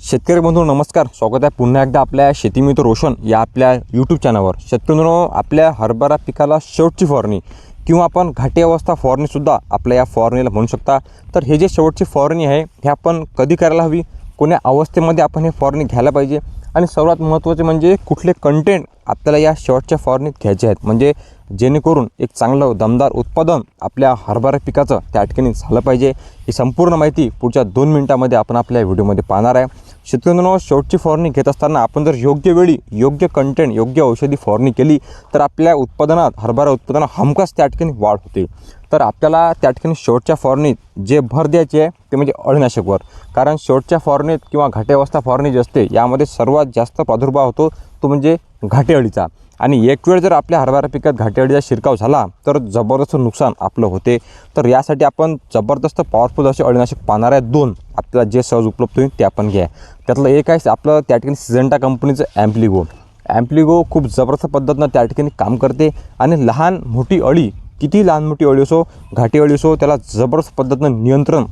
शेतकरी बंधू नमस्कार. स्वागत आहे पुन्हा एकदा आपल्या शेतीमित्र रोशन या आपल्या यूट्यूब चॅनलवर शेतकरी बंधूंनो, आपल्या हरभरा पिकाला शेवटची फवारणी किंवा आपण घाटी अवस्था फवारणीसुद्धा आपल्या या फवारणीला म्हणू शकता. तर हे जे शेवटची फवारणी आहे हे आपण कधी करायला हवी? कोण्या अवस्थेमध्ये आपण हे फवारणी घ्यायला पाहिजे? आणि सर्वात महत्त्वाचे म्हणजे कुठले कंटेंट आपल्याला या शेवटच्या फवारणीत घ्यायचे आहेत? म्हणजे जेणेकरून एक चांगलं दमदार उत्पादन आपल्या हरभरा पिकाचं त्या ठिकाणी झालं पाहिजे. ही संपूर्ण माहिती पुढच्या दोन मिनटामध्ये आपण आपल्या व्हिडिओमध्ये पाहणार आहे. शेतकऱ्यांनो शेवटची फवारणी घेत असताना आपण जर योग्य वेळी योग्य कंटेंट योग्य औषधी फवारणी केली तर आपल्या उत्पादनात हरभरा उत्पादनात हमखास त्या ठिकाणी वाढ होते. तर आपल्याला त्या ठिकाणी शेवटच्या फवारणीत जे भर द्यायचे आहे ते म्हणजे अळीनाशकवर कारण शेवटच्या फवारणीत किंवा घाटेवस्था फवारणी जी असते यामध्ये सर्वात जास्त प्रादुर्भाव होतो तो म्हणजे घाटे अळीचा. आणि एक वेळ जर आपल्या हरभरा पिकात घाटेवाडीचा अळीचा शिरकाव झाला तर जबरदस्त नुकसान आपलं होते. तर यासाठी आपण जबरदस्त पॉवरफुल असे अळीनाशक पाहणार आहे. दोन आपल्याला जे सहज उपलब्ध होईल ते आपण घ्या. त्यातलं एक आहे आपलं त्या ठिकाणी सिझंटा कंपनीचं ॲम्प्लिगो ॲम्प्लिगो खूप जबरदस्त पद्धतीनं त्या ठिकाणी काम करते आणि लहान मोठी अळी किती लहान मोठी अळी असो घाटी अळी असो त्याला जबरदस्त पद्धतीनं नियंत्रण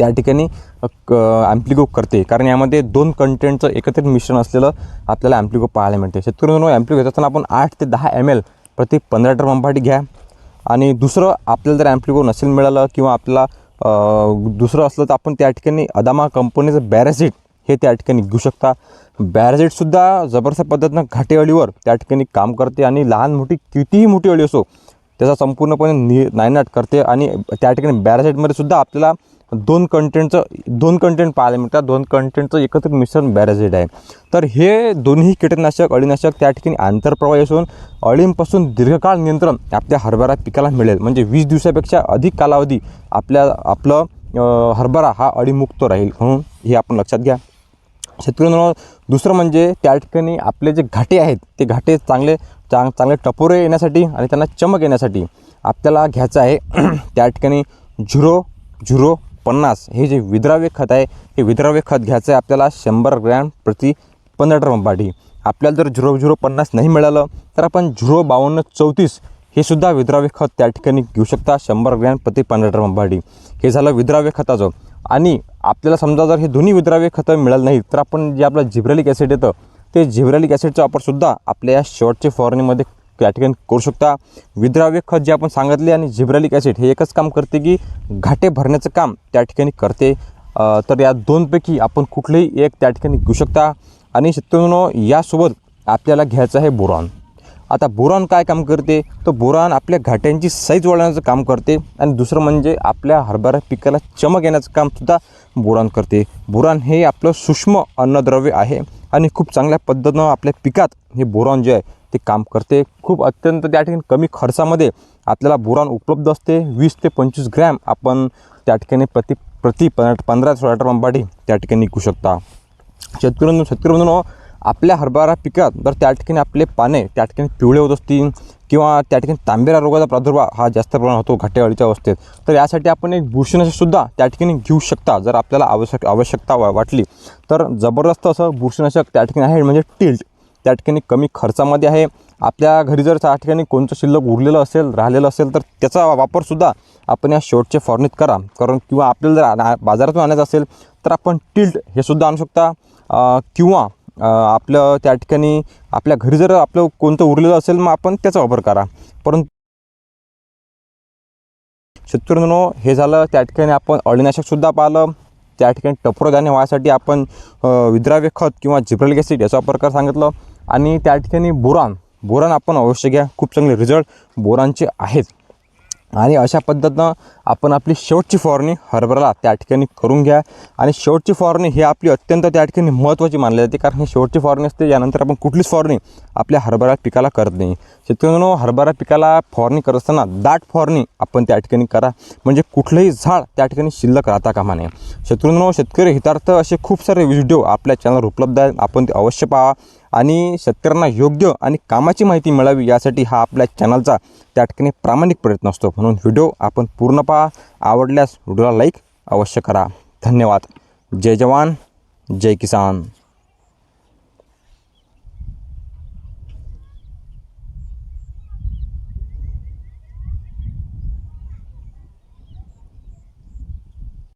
त्या ठिकाणी ॲम्प्लिगो करते. कारण यामध्ये दोन कंटेंटचं एकत्रित मिश्रण असलेलं आपल्याला ॲम्प्लिगो पाहायला मिळते. शेतकऱ्यांनो ॲम्प्लिको घेत असताना आपण आठ ते दहा एम एल प्रति पंधरा लिटर पंपाटी घ्या. आणि दुसरं आपल्याला जर ॲम्प्लिको नसेल मिळालं किंवा आपल्याला दुसरं असलं तर आपण त्या ठिकाणी अदामा कंपनीचं बॅरेसिट हे त्या ठिकाणी घेऊ शकता. बॅरेसिटसुद्धा जबरदस्त पद्धतीनं घाटे अळीवर त्या ठिकाणी काम करते आणि लहान मोठी कितीही मोठी अळी असो त्याचा संपूर्णपणे नि नायनाट करते. आणि त्या ठिकाणी बॅरासाईटमध्ये सुद्धा आपल्याला दोन कंटेंटचं दोन कंटेंट पाहायला मिळतात. दोन कंटेंटचं एकत्रित मिश्रण बॅराझेट आहे. तर हे दोन्ही कीटकनाशक अळीनाशक त्या ठिकाणी आंतरप्रवाही असून अळींपासून दीर्घकाळ नियंत्रण आपल्या हरभरा पिकाला मिळेल. म्हणजे वीस दिवसापेक्षा अधिक कालावधी आपल्या आपलं हरभरा हा अळीमुक्त राहील. म्हणून हे आपण लक्षात घ्या. शेतकऱ्यांना दुसरं म्हणजे त्या ठिकाणी आपले जे घाटे आहेत ते घाटे चांगले चांग चांगले टपोरे येण्यासाठी आणि त्यांना चमक येण्यासाठी आपल्याला घ्यायचं आहे. त्या ठिकाणी झुरो झुरो पन्नास. हे जे विद्राव्य खत आहे हे विद्राव्य खत घ्यायचं आहे आपल्याला शंभर ग्रॅम प्रति पंधरा ड्रमपाठी आपल्याला जर झिरो झिरो पन्नास नाही मिळालं तर आपण झिरो बावन्न चौतीस हे सुद्धा विद्राव्य खत त्या ठिकाणी घेऊ शकता शंभर ग्रॅम प्रति पंधरा ड्रमपाठी हे झालं विद्राव्य खताचं. आणि आपल्याला समजा जर हे दोन्ही विद्राव्य खतं मिळालं नाही तर आपण जे आपलं जिब्रॅलिक ॲसिड येतं ते झिब्रॅलिक ॲसिडचा वापरसुद्धा आपल्या या शेवटच्या फवारणीमध्ये त्या ठिकाणी करू शकता. विद्राव्य खत जे आपण सांगितले आणि जिब्रॅलिक ॲसिड हे एकच काम करते की घाटे भरण्याचं काम त्या ठिकाणी करते. तर या दोनपैकी आपण कुठलेही एक त्या ठिकाणी घेऊ शकता. आणि शेतकऱ्यांनो यासोबत आपल्याला घ्यायचं आहे बोरॉन. आता बोरॉन काय काम करते? तर बोरॉन आपल्या घाट्यांची साईज वाढवण्याचं काम करते आणि दुसरं म्हणजे आपल्या हरभरा पिकाला चमक येण्याचं कामसुद्धा बोरॉन करते. बोरॉन हे आपलं सूक्ष्म अन्नद्रव्य आहे आणि खूप चांगल्या पद्धतीनं आपल्या पिकात हे बोरॉन जे आहे ते काम करते. खूप अत्यंत त्या ठिकाणी कमी खर्चामध्ये आपल्याला बोरान उपलब्ध असते. वीस ते पंचवीस ग्रॅम आपण त्या ठिकाणी प्रति प्रति पंधरा पंधरा सोळा लिटर पंपाटी त्या ठिकाणी विकू शकता. शेतकरी शेतकरी बंधूंनो आपल्या हरभरा पिकात जर त्या ठिकाणी आपले पाने त्या ठिकाणी पिवळे होत असतील किंवा त्या ठिकाणी तांबेरा रोगाचा प्रादुर्भाव हा जास्त प्रमाणात होतो घाटे अळीच्या अवस्थेत तर यासाठी आपण एक बुरशीनाशकसुद्धा त्या ठिकाणी घेऊ शकता जर आपल्याला आवश्यक आवश्यकता वा वाटली. तर जबरदस्त असं बुरशीनाशक त्या ठिकाणी आहे म्हणजे टिल्ट. त्या ठिकाणी कमी खर्चामध्ये आहे. आपल्या घरी जर त्या ठिकाणी कोणतं शिल्लक उरलेलं असेल राहिलेलं असेल तर त्याचा वापरसुद्धा आपण या शेवटच्या फॉर्नीत करा. कारण किंवा आपल्याला जर बाजारातून आणायचं असेल तर आपण टिल्ट हे सुद्धा आणू शकता. किंवा आपलं त्या ठिकाणी आपल्या घरी जर आपलं कोणतं उरलेलं असेल मग आपण त्याचा वापर करा. परंतु शत्रुनो हे झालं त्या ठिकाणी आपण अळीनाशकसुद्धा पाहिलं. त्या ठिकाणी टपोरं धान्य व्हायसाठी आपण विद्राव्य खत किंवा जिब्रलिक ॲसिड याचा वापर करा सांगितलं. आणि त्या ठिकाणी बोरान बोरान आपण अवश्य घ्या. खूप चांगले रिझल्ट बोरांचे आहेत. आणि अशा पद्धतीनं आपण आपली शेवटची फवारणी हरभराला त्या ठिकाणी करून घ्या. आणि शेवटची फवारणी ही आपली अत्यंत त्या ठिकाणी महत्त्वाची मानली जाते कारण ही शेवटची फवारणी असते यानंतर आपण कुठलीच फवारणी आपल्या हरभरा पिकाला करत नाही. शेतकऱ्यांनो हरभरा पिकाला फवारणी करत असताना दाट फवारणी आपण त्या ठिकाणी करा. म्हणजे कुठलंही झाड त्या ठिकाणी शिल्लक राहता कामा नये. शत्रूंनो शेतकरी हितार्थ असे खूप सारे व्हिडिओ आपल्या चॅनलवर उपलब्ध आहेत. आपण ते अवश्य पाहा. आणि शेतकऱ्यांना योग्य आणि कामाची माहिती मिळावी यासाठी हा आपल्या चॅनलचा त्या ठिकाणी प्रामाणिक प्रयत्न असतो. म्हणून व्हिडिओ आपण पूर्ण पहा. आवडल्यास व्हिडिओला लाईक अवश्य करा. धन्यवाद. जय जवान. जय किसान.